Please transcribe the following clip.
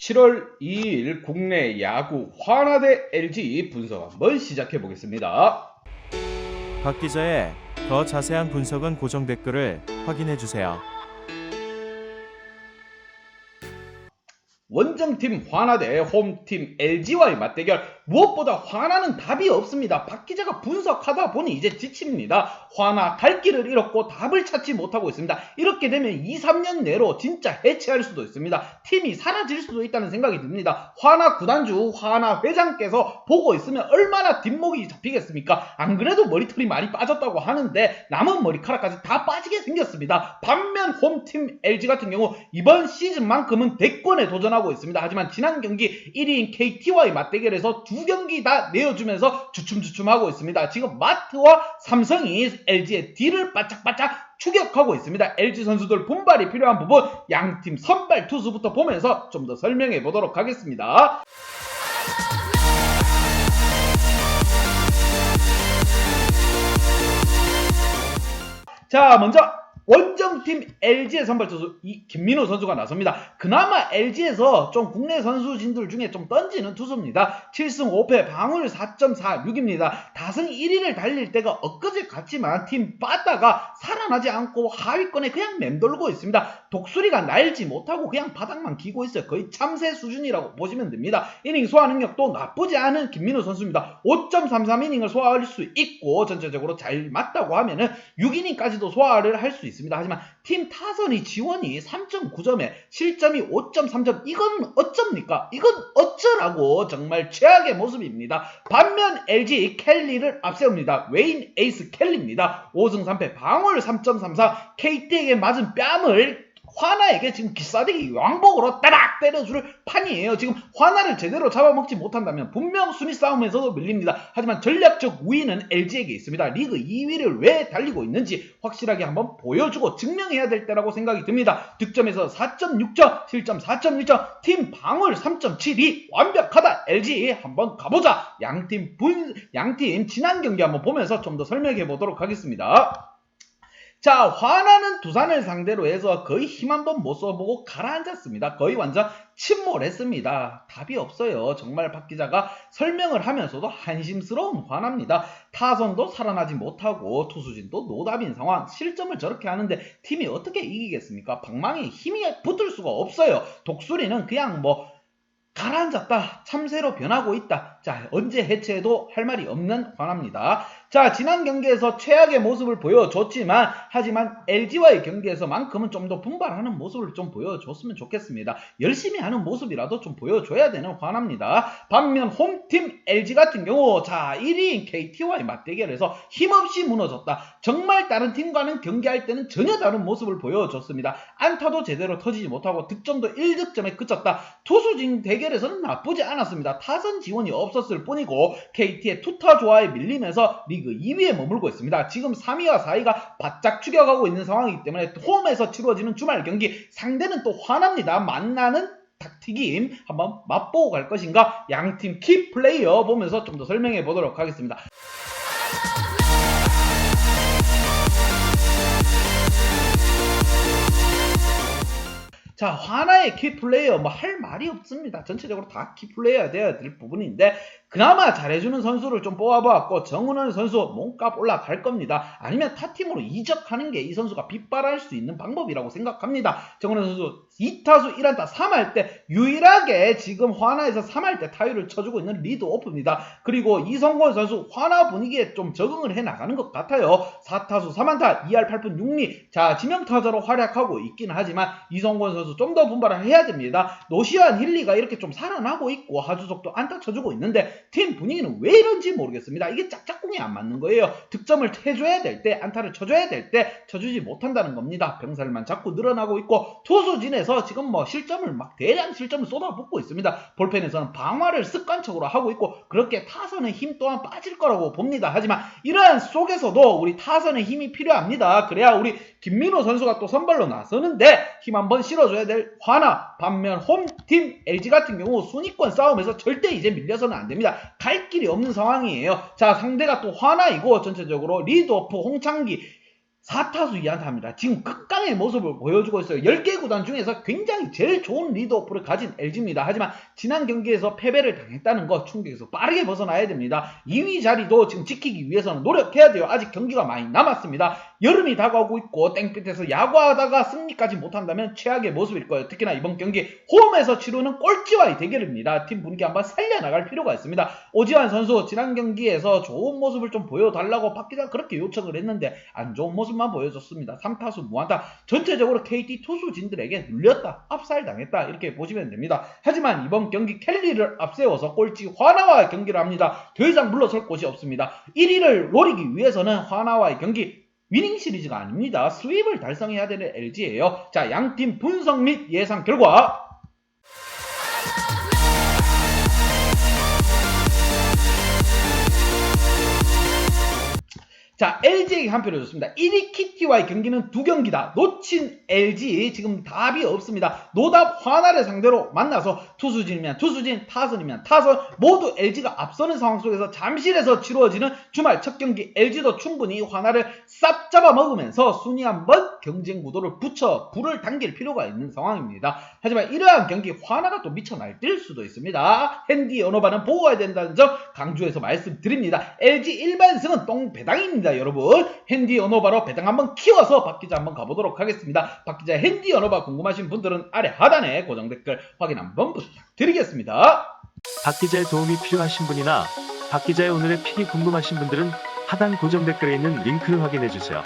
7월 2일 국내 야구 화나대 LG 분석 한번 시작해 보겠습니다. 박 기자의 더 자세한 분석은 고정 댓글을 확인해 주세요. 원정팀 화나대 홈팀 LG와의 맞대결 무엇보다 화나는 답이 없습니다. 박 기자가 분석하다 보니 이제 지칩니다. 화나 갈 길을 잃었고 답을 찾지 못하고 있습니다. 이렇게 되면 2, 3년 내로 진짜 해체할 수도 있습니다. 팀이 사라질 수도 있다는 생각이 듭니다. 화나 구단주, 화나 회장께서 보고 있으면 얼마나 뒷목이 잡히겠습니까? 안 그래도 머리털이 많이 빠졌다고 하는데 남은 머리카락까지 다 빠지게 생겼습니다. 반면 홈팀 LG 같은 경우 이번 시즌만큼은 대권에 도전하고 있습니다. 하지만 지난 경기 1위인 KT와의 맞대결에서 두 경기 다 내어주면서 주춤주춤하고 있습니다. 지금 마트와 삼성이 LG의 뒤를 바짝바짝 추격하고 있습니다. LG 선수들 분발이 필요한 부분 양팀 선발 투수부터 보면서 좀 더 설명해 보도록 하겠습니다. 자, 먼저 원정팀 LG의 선발 투수 이 김민호 선수가 나섭니다. 그나마 LG에서 좀 국내 선수진들 중에 좀 던지는 투수입니다. 7승 5패 방울 4.46입니다. 다승 1위를 달릴 때가 엊그제 같지만 팀 빠다가 살아나지 않고 하위권에 그냥 맴돌고 있습니다. 독수리가 날지 못하고 그냥 바닥만 기고 있어요. 거의 참새 수준이라고 보시면 됩니다. 이닝 소화 능력도 나쁘지 않은 김민호 선수입니다. 5.33 이닝을 소화할 수 있고 전체적으로 잘 맞다고 하면은 6이닝까지도 소화를 할 수 있습니다. 하지만 팀 타선이 지원이 3.9점에 실점이 5.3점 이건 어쩝니까? 이건 어쩌라고 정말 최악의 모습입니다. 반면 LG 켈리를 앞세웁니다. 웨인 에이스 켈리입니다. 5승 3패 방울 3.34 KT에게 맞은 뺨을 화나에게 지금 기싸대기 왕복으로 따락 때려줄 판이에요. 지금 화나를 제대로 잡아먹지 못한다면 분명 순위 싸움에서도 밀립니다. 하지만 전략적 우위는 LG에게 있습니다. 리그 2위를 왜 달리고 있는지 확실하게 한번 보여주고 증명해야 될 때라고 생각이 듭니다. 득점에서 4.6점, 실점 4.1점, 팀 방울 3.72 완벽하다. LG 한번 가보자. 양팀 분 양팀 지난 경기 한번 보면서 좀 더 설명해 보도록 하겠습니다. 자, 화나는 두산을 상대로 해서 거의 힘 한 번 못 써보고 가라앉았습니다. 거의 완전 침몰했습니다. 답이 없어요. 정말 박 기자가 설명을 하면서도 한심스러운 화납니다. 타선도 살아나지 못하고 투수진도 노답인 상황. 실점을 저렇게 하는데 팀이 어떻게 이기겠습니까? 방망이 힘이 붙을 수가 없어요. 독수리는 그냥 뭐 가라앉았다. 참새로 변하고 있다. 자, 언제 해체해도 할 말이 없는 화납니다. 자, 지난 경기에서 최악의 모습을 보여줬지만, 하지만 LG와의 경기에서만큼은 좀 더 분발하는 모습을 좀 보여줬으면 좋겠습니다. 열심히 하는 모습이라도 좀 보여줘야 되는 화납니다. 반면 홈팀 LG 같은 경우, 자, 1위인 KT와의 맞대결에서 힘없이 무너졌다. 정말 다른 팀과는 경기할 때는 전혀 다른 모습을 보여줬습니다. 안타도 제대로 터지지 못하고 득점도 1득점에 그쳤다. 투수진 대결에서는 나쁘지 않았습니다. 타선 지원이 없 었을 뿐이고, KT의 투타 조화에 밀리면서 리그 2위에 머물고 있습니다. 지금 3위와 4위가 바짝 추격하고 있는 상황이기 때문에 홈에서 치러지는 주말 경기 상대는 또 화납니다. 만나는 닭튀김 한번 맛보고 갈 것인가 양팀 키 플레이어 보면서 좀 더 설명해 보도록 하겠습니다. 자, 하나의 키플레이어 뭐 할 말이 없습니다. 전체적으로 다 키플레이어야 돼야 될 부분인데 그나마 잘해주는 선수를 좀 뽑아보았고 정은원 선수 몸값 올라갈 겁니다. 아니면 타팀으로 이적하는 게 이 선수가 빗발할 수 있는 방법이라고 생각합니다. 정은원 선수 2타수 1안타 3할 때 유일하게 지금 화나에서 3할 때 타율을 쳐주고 있는 리드 오프입니다. 그리고 이성권 선수 화나 분위기에 좀 적응을 해 나가는 것 같아요. 4타수 3안타 2할 8푼 6리 자 지명타자로 활약하고 있기는 하지만 이성권 선수 좀 더 분발을 해야 됩니다. 노시안 힐리가 이렇게 좀 살아나고 있고 하주석도 안타 쳐주고 있는데 팀 분위기는 왜 이런지 모르겠습니다. 이게 짝짝꿍이 안 맞는 거예요. 득점을 해줘야 될 때, 안타를 쳐줘야 될 때 쳐주지 못한다는 겁니다. 병살만 자꾸 늘어나고 있고 투수진에서 지금 뭐 실점을 막 대량 실점을 쏟아붓고 있습니다. 볼펜에서는 방화를 습관적으로 하고 있고 그렇게 타선의 힘 또한 빠질 거라고 봅니다. 하지만 이러한 속에서도 우리 타선의 힘이 필요합니다. 그래야 우리 김민호 선수가 또 선발로 나서는데 힘 한번 실어줘야 될 화나 반면 홈팀 LG 같은 경우 순위권 싸움에서 절대 이제 밀려서는 안 됩니다. 갈 길이 없는 상황이에요. 자 상대가 또 화나이고 전체적으로 리드오프 홍창기 4타수 2안타입니다. 지금 극강의 모습을 보여주고 있어요. 10개 구단 중에서 굉장히 제일 좋은 리드오프를 가진 LG입니다. 하지만 지난 경기에서 패배를 당했다는 것 충격에서 빠르게 벗어나야 됩니다. 2위 자리도 지금 지키기 위해서는 노력해야 돼요. 아직 경기가 많이 남았습니다. 여름이 다가오고 있고 땡볕에서 야구하다가 승리까지 못한다면 최악의 모습일 거예요. 특히나 이번 경기 홈에서 치르는 꼴찌와의 대결입니다. 팀 분위기 한번 살려나갈 필요가 있습니다. 오지환 선수 지난 경기에서 좋은 모습을 좀 보여달라고 박 기자 그렇게 요청을 했는데 안 좋은 모습 만 보여줬습니다. 3타수 무안타 전체적으로 KT 투수진들에게 눌렸다 압살 당했다 이렇게 보시면 됩니다. 하지만 이번 경기 켈리를 앞세워서 꼴찌 화나와 경기를 합니다. 더 이상 물러설 곳이 없습니다. 1위를 노리기 위해서는 화나와의 경기 위닝 시리즈가 아닙니다. 스윕을 달성해야 되는 LG예요. 자, 양팀 분석 및 예상 결과 자, LG에게 한 표를 줬습니다. 1위 키티와의 경기는 두 경기다. 놓친 LG 지금 답이 없습니다. 노답 화나를 상대로 만나서 투수진이면 투수진, 타선이면 타선 모두 LG가 앞서는 상황 속에서 잠실에서 치루어지는 주말 첫 경기 LG도 충분히 화나를 싹 잡아 먹으면서 순위 한번 경쟁 구도를 붙여 불을 당길 필요가 있는 상황입니다. 하지만 이러한 경기 화나가 또 미쳐 날뛸 수도 있습니다. 핸디 언어바는 보호해야 된다는 점 강조해서 말씀드립니다. LG 일반승은 똥배당입 니다, 여러분. 핸디 언어바로 배당 한번 키워서 박 기자 한번 가보도록 하겠습니다. 박 기자 핸디 언어바 궁금하신 분들은 아래 하단에 고정 댓글 확인 한번 부탁드리겠습니다. 박 기자의 도움이 필요하신 분이나 박 기자의 오늘의 픽이 궁금하신 분들은 하단 고정 댓글에 있는 링크를 확인해 주세요.